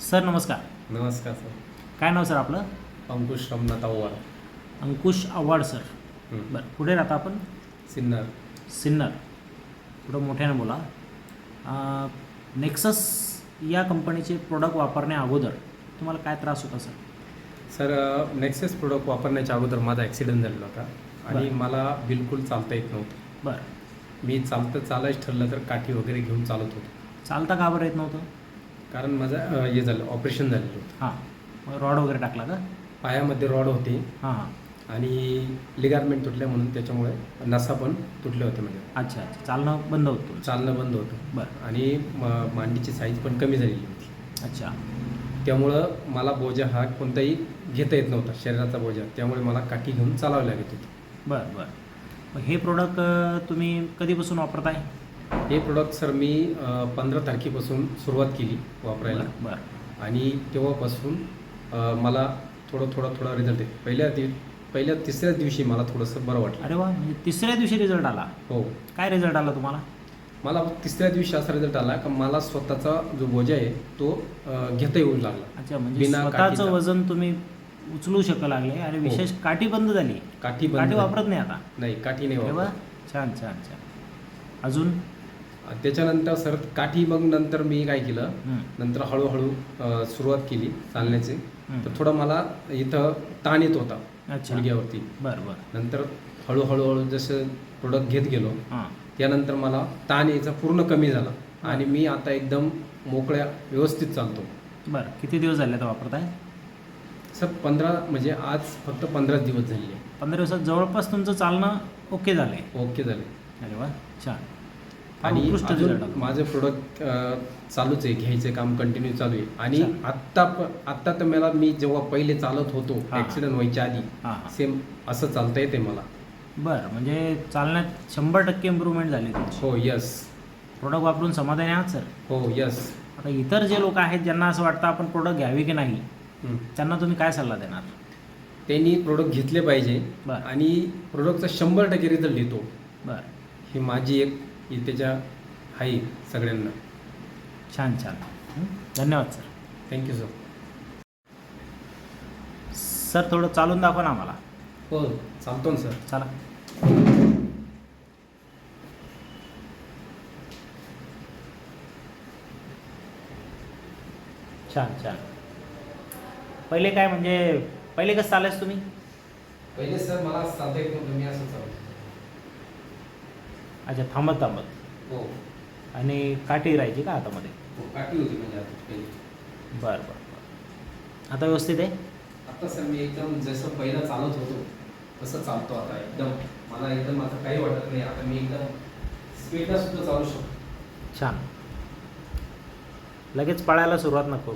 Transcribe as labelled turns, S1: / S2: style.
S1: Sir नमस्कार.
S2: नमस्कार sir.
S1: काय नाव सर आपलं?
S2: अंकुश रमनाथ आव्हाड.
S1: अंकुश आव्हाड सर.
S2: हं.
S1: बरं कुठे राहता आपण?
S2: सिन्नर.
S1: सिन्नर. थोडं मोठ्यानं बोला. नेक्सस या कंपनीचे प्रोडक्ट वापरण्या अगोदर तुम्हाला काय त्रास होता सर?
S2: सर नेक्सेस प्रोडक्ट वापरण्याच्या अगोदर माझा ॲक्सिडेंट झालेला होता आणि
S1: बरं.
S2: मला बिलकुल चालता येत नव्हतं.
S1: बरं.
S2: मी चालतं चालायचं ठरलं तर काठी वगैरे घेऊन चालत होतो.
S1: चालता का बरं येत नव्हतं?
S2: कारण माझं अ, हे झालं ऑपरेशन झालेलं होतं.
S1: हां. मग रॉड वगैरे टाकला का?
S2: पायामध्ये रॉड होते.
S1: हां हां.
S2: आणि लिगारमेंट तुटल्या म्हणून त्याच्यामुळे नसा पण तुटले होते म्हणजे
S1: अच्छा अच्छा. चालणं बंद होतं तुमचं.
S2: चालणं बंद होतं.
S1: बरं.
S2: आणि म- मांडीची साईज पण कमी झालेली होती.
S1: अच्छा.
S2: त्यामुळं मला बोजा हा कोणताही घेता येत नव्हता शरीराचा बोजा. त्यामुळे मला काठी घेऊन चालावं लागत होती.
S1: बरं बरं. मग हे प्रोडक्ट तुम्ही कधीपासून वापरताय?
S2: हे प्रोडक्ट सर मी पंधरा तारखेपासून सुरुवात केली वापरायला.
S1: बरं
S2: आणि तेव्हापासून अ, मला थोडं थोडं थोडा रिझल्ट आहे पहिल्या दिव पहिल्या तिसऱ्या दिवशी मला थोडंसं बरं वाटलं.
S1: अरे वा म्हणजे तिसऱ्या दिवशी रिझल्ट आला.
S2: हो.
S1: काय रिझल्ट आला तुम्हाला?
S2: मला तिसऱ्या दिवशी असा रिझल्ट आला का मला स्वतःचा जो बोजा आहे तो अ, घेता येऊ लागला.
S1: अच्छा म्हणजे
S2: बिना
S1: स्वतःचं
S2: काठीचा.
S1: वजन तुम्ही उचलू शकू लागले आणि
S2: हो.
S1: विशेष काठी बंद झाली.
S2: काठी
S1: काठी. वापरत नाही आता.
S2: नाही काठी नाही
S1: अरे वा
S2: वापरत.
S1: छान छान छान. अजून?
S2: त्याच्यानंतर सर काठी मग नंतर मी काय केलं नंतर हळूहळू सुरुवात केली चालण्याची. तर थोडं मला इथं ताण येत होता गुडघ्यावरती
S1: बरं बरं.
S2: नंतर हळूहळू हळू जसं प्रोडक्ट घेत गेलो त्यानंतर मला ताण यायचा पूर्ण कमी झाला. आणि मी आता एकदम मोकळ्या व्यवस्थित चालतो.
S1: बरं. किती दिवस झाले आता वापरताय?
S2: सर पंधरा म्हणजे आज फक्त पंधरा दिवस झाले
S1: पंधरा दिवसात जवळपास तुमचं चालणं ओके झालं आहे
S2: ओके झाले
S1: अरे वा छान.
S2: आणि
S1: उत्कृष्ट
S2: अजून
S1: result आला.
S2: माझं प्रोडक्ट चालूच आहे घ्यायचं काम कंटिन्यू चालू आहे. आणि
S1: अच्छा.
S2: आत्ता प- आत्ता तर मला मी जेव्हा पहिले चालत होतो
S1: हा.
S2: ॲक्सिडेंट व्हायच्या आधी
S1: हां हां.
S2: सेम असं चालता येते मला.
S1: बरं म्हणजे चालण्यात शंभर टक्के इम्प्रूव्हमेंट झाली तुमची.
S2: हो यस
S1: प्रोडक्ट वापरून समाधानी आहात सर
S2: हो यस
S1: आता इतर जे लोक आहेत ज्यांना असं वाटतं आपण प्रोडक्ट घ्यावी की नाही त्यांना तुम्ही काय सल्ला देणार?
S2: त्यांनी प्रोडक्ट घेतले पाहिजे
S1: बरं.
S2: आणि प्रोडक्टचा शंभर टक्के रिझल्ट येतो
S1: बरं.
S2: ही माझी एक त्याच्या आहे सगळ्यांना.
S1: छान छान? धन्यवाद सर.
S2: थँक्यू सर
S1: सर थोडं चालून दाखवा ना आम्हाला.
S2: हो चालतो ना सर.
S1: चला. छान छान. पहिले काय म्हणजे पहिले कसं चालायच तुम्ही?
S2: पहिले सर मला नव्हतं मी असं चालतो
S1: अच्छा थांबत थांबत
S2: हो.
S1: आणि काठी राहायची का हातामध्ये?
S2: हो काठी होती म्हणजे आता पहिले.
S1: बरं बरं बरं. आता व्यवस्थित आहे?
S2: आता सर मी एकदम जसं पहिलं चालत होतो तसं चालतो आता एकदम. मला एकदम आता काही वाटत नाही आता मी एकदम स्पीडला सुद्धा चालू शकतो.
S1: छान. लगेच पळायला सुरुवात नको.